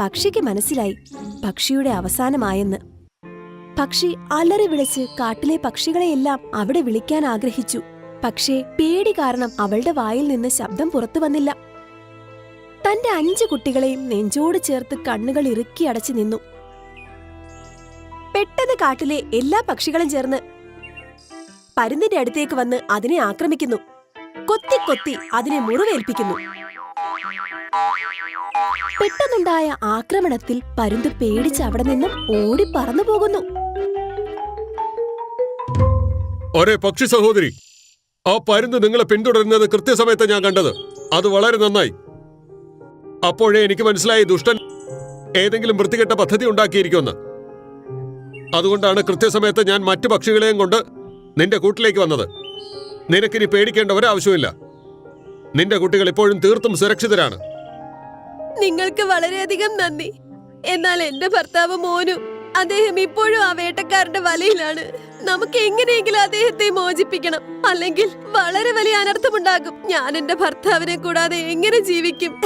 പക്ഷിക്ക് മനസ്സിലായി പക്ഷിയുടെ അവസാനമായെന്ന്. പക്ഷി അലറി വിളിച്ച് കാട്ടിലെ പക്ഷികളെയെല്ലാം അവിടെ വിളിക്കാൻ ആഗ്രഹിച്ചു. പക്ഷേ പേടി കാരണം അവളുടെ വായിൽ നിന്ന് ശബ്ദം പുറത്തു വന്നില്ല. തന്റെ അഞ്ച് കുട്ടികളെയും നെഞ്ചോട് ചേർത്ത് കണ്ണുകൾ ഇറുക്കി അടച്ചു നിന്നു. പെട്ടെന്ന് കാട്ടിലെ എല്ലാ പക്ഷികളും ചേർന്ന് പരുന്നിന്റെ അടുത്തേക്ക് വന്ന് അതിനെ ആക്രമിക്കുന്നു. കൊത്തി കൊത്തി അതിനെ മുറിവേൽപ്പിക്കുന്നു. പെട്ടെന്നുണ്ടായ ആക്രമണത്തിൽ പരുന്ത് പേടിച്ച് അവിടെ നിന്നും ഓടി പറന്നു പോകുന്നു. ഒരേ പക്ഷി സഹോദരി ആ പരുന്ത് നിങ്ങളെ പിന്തുടരുന്നത് കൃത്യസമയത്ത് ഞാൻ കണ്ടത്. അത് വളരെ നന്നായി. അപ്പോഴേ എനിക്ക് മനസ്സിലായി ദുഷ്ടൻ ഏതെങ്കിലും വൃത്തികെട്ട പദ്ധതി ഉണ്ടാക്കിയിരിക്കുമെന്ന്. അതുകൊണ്ടാണ് കൃത്യസമയത്ത് ഞാൻ മറ്റു പക്ഷികളെയും കൊണ്ട് നിന്റെ കൂട്ടിലേക്ക് വന്നത്. നിനക്കിനി പേടിക്കേണ്ട ഒരാവശ്യമില്ല നിന്റെ കുട്ടികൾ ഇപ്പോഴും തീർത്തും സുരക്ഷിതരാണ്. നിങ്ങൾക്ക് വളരെയധികം നന്ദി. എന്നാൽ എന്റെ ഭർത്താവ് മോനു അദ്ദേഹം ഇപ്പോഴും ആ വേട്ടക്കാരന്റെ വലയിലാണ്. നമുക്ക് എങ്ങനെയെങ്കിലും അദ്ദേഹത്തെ മോചിപ്പിക്കണം. അല്ലെങ്കിൽ വളരെ വലിയ അനർത്ഥമുണ്ടാകും. ഞാൻ എന്റെ ഭർത്താവിനെ കൂടാതെ എങ്ങനെ ജീവിക്കും?